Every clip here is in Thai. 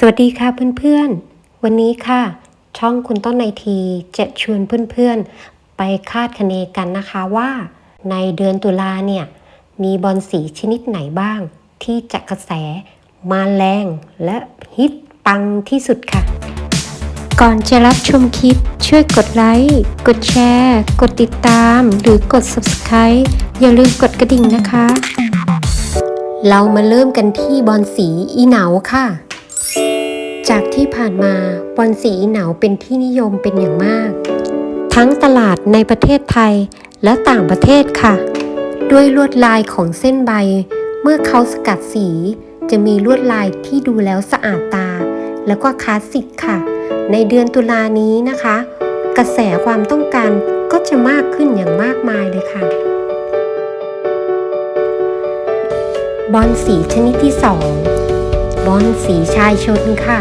สวัสดีค่ะเพื่อนๆ วันนี้ค่ะ ช่องคุณต้นในทีจะชวนเพื่อนๆ ไปคาดคะเนกันนะคะว่า ในเดือนตุลาเนี่ย มีบอลสีชนิดไหนบ้าง ที่จะกระแสมาแรงและฮิตปังที่สุดค่ะ ก่อนจะรับชมคลิปช่วยกดไลค์กดแชร์ กดติดตาม หรือกด Subscribe อย่าลืมกดกระดิ่งนะคะ เรามาเริ่มกันที่บอลสีอีเหนาค่ะ จากที่ผ่านมาบอลสีหนาวเป็นที่นิยมเป็นอย่างมาก ทั้งตลาดในประเทศไทยและต่างประเทศค่ะ ด้วยลวดลายของเส้นใบ เมื่อเขาสกัดสี จะมีลวดลายที่ดูแล้วสะอาดตา แล้วก็คลาสสิกค่ะ ในเดือนตุลานี้นะคะ กระแสความต้องการก็จะมากขึ้นอย่างมากมายเลยค่ะ บอลสีชนิดที่ 2 บอลสีชายชนค่ะ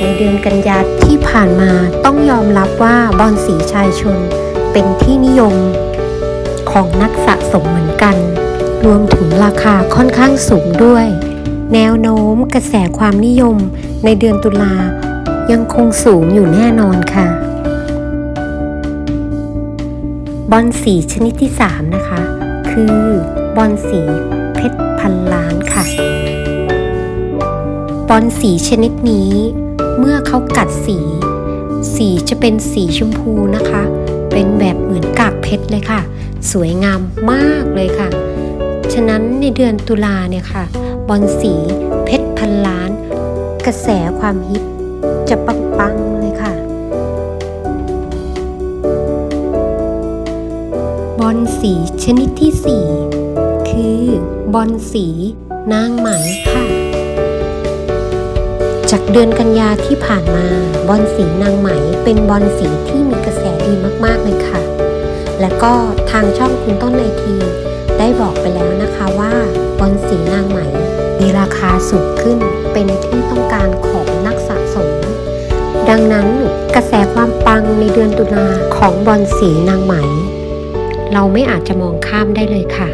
ในเดือนกันยาที่ผ่านมาต้องยอมรับว่าบอลสีชายชน เป็นที่นิยมของนักสะสมเหมือนกัน รวมถึงราคาค่อนข้างสูงด้วย แนวโน้มกระแสความนิยมในเดือนตุลายังคงสูงอยู่แน่นอนค่ะ บอลสีชนิดที่ 3 นะคะ คือบอลสีเพชรพันลานค่ะบอลสีชนิดนี้ เมื่อเขากัดสี สีจะเป็นสีชมพูนะคะ เป็นแบบเหมือนกากเพชรเลยค่ะ สวยงามมากเลยค่ะ ฉะนั้นในเดือนตุลาเนี่ยค่ะ บอลสีเพชรพันล้าน กระแสความฮิตจะปังๆเลยค่ะ บอลสีชนิดที่ 4 คือบอลสีนางไหมค่ะ จากเดือนกันยาที่ผ่านมา บอลสีนางไหมเป็นบอลสีที่มีกระแสดีมากๆเลยค่ะ และก็ทางช่องคุณต้นไอที ได้บอกไปแล้วนะคะว่าบอลสีนางไหม มีราคาสูงขึ้นเป็นที่ต้องการของนักสะสม ดังนั้นกระแสความปังในเดือนตุลาของบอลสีนางไหม เราไม่อาจจะมองข้ามได้เลยค่ะ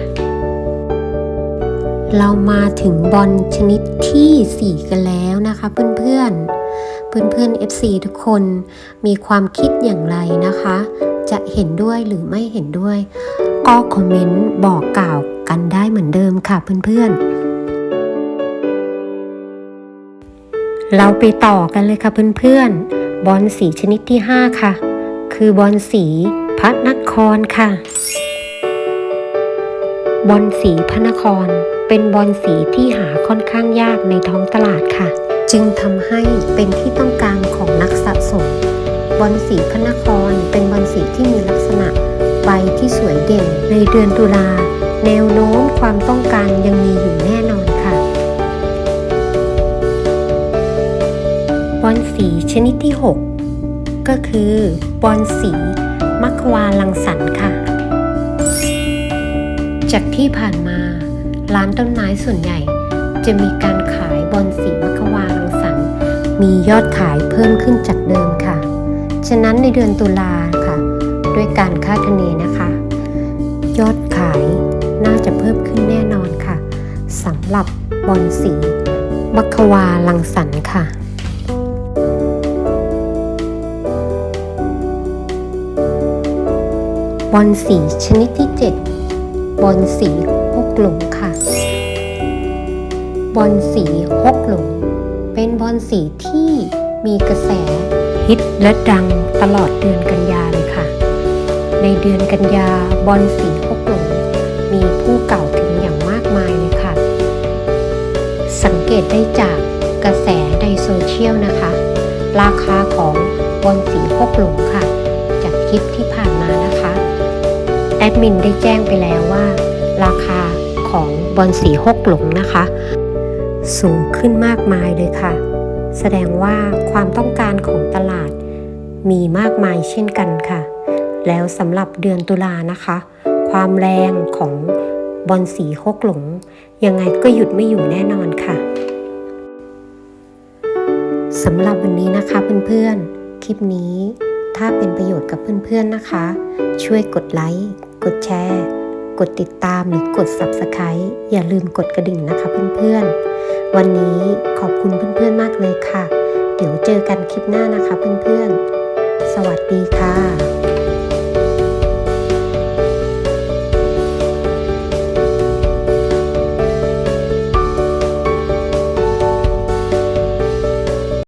เรามาถึงบอลชนิดทีสี่ 4 กันแล้วนะคะเพื่อนๆ เพื่อนๆ FC ทุกคนมีความคิดอย่างไรนะคะ จะเห็นด้วยหรือไม่เห็นด้วย ก็คอมเมนต์บอกกล่าวกันได้เหมือนเดิมค่ะเพื่อนๆ เราไปต่อกันเลยค่ะเพื่อนๆ บอลสีชนิดที่ 5 ค่ะ คือบอลสีพระนครค่ะ บอลสีพระนคร เป็นบอลสีที่หาค่อนข้างยากในท้องตลาดค่ะ จึงทำให้เป็นที่ต้องการของนักสะสม บอลสีพระนครเป็นบอลสีที่มีลักษณะใบที่สวยเด่นในเดือนตุลา แนวโน้มความต้องการยังมีอยู่แน่นอนค่ะ บอลสีชนิดที่ 6 ก็คือบอลสีมัควาลังสรรค์ค่ะ จากที่ผ่านมา ร้านต้นไม้ส่วนใหญ่ จะมีการขายบอลสีมัควาลังสรรค์มียอดขายเพิ่มขึ้นจากเดิมค่ะ ฉะนั้นในเดือนตุลาค่ะ ด้วยการคาดคะเนนะคะ ยอดขายน่าจะเพิ่มขึ้นแน่นอนค่ะสำหรับบอลสีมัควาลังสรรค์ค่ะบอลสีชนิดที่ 7บอลสีฮกหลงค่ะ บอลสีฮกหลง เป็นบอลสีที่มีกระแสฮิตและดังตลอดเดือนกันยาเลยค่ะ ในเดือนกันยาบอลสีฮกหลง มีผู้เก่าถึงอย่างมากมายเลยค่ะ สังเกตได้จากกระแสในโซเชียลนะคะ ราคาของบอลสีฮกหลงค่ะ จากคลิปที่ผ่านมานะคะ แอดมินได้แจ้งไปแล้วว่า ราคาของบอลสีฮกหลงนะคะ สูงขึ้นมากมายเลยค่ะ แสดงว่าความต้องการของตลาด มีมากมายเช่นกันค่ะ แล้วสำหรับเดือนตุลานะคะ ความแรงของบอลสีฮกหลง ยังไงก็หยุดไม่อยู่แน่นอนค่ะสำหรับวันนี้นะคะเพื่อนๆ คลิปนี้ถ้าเป็นประโยชน์กับเพื่อนๆนะคะ ช่วยกดไลค์ กดแชร์ ดติดตามหรือกด Subscribe อย่าลืมกดกระดิ่งนะคะเพื่อนๆ วันนี้ขอบคุณเพื่อนๆมากเลยค่ะ เดี๋ยวเจอกันคลิปหน้านะคะเพื่อนๆ สวัสดีค่ะ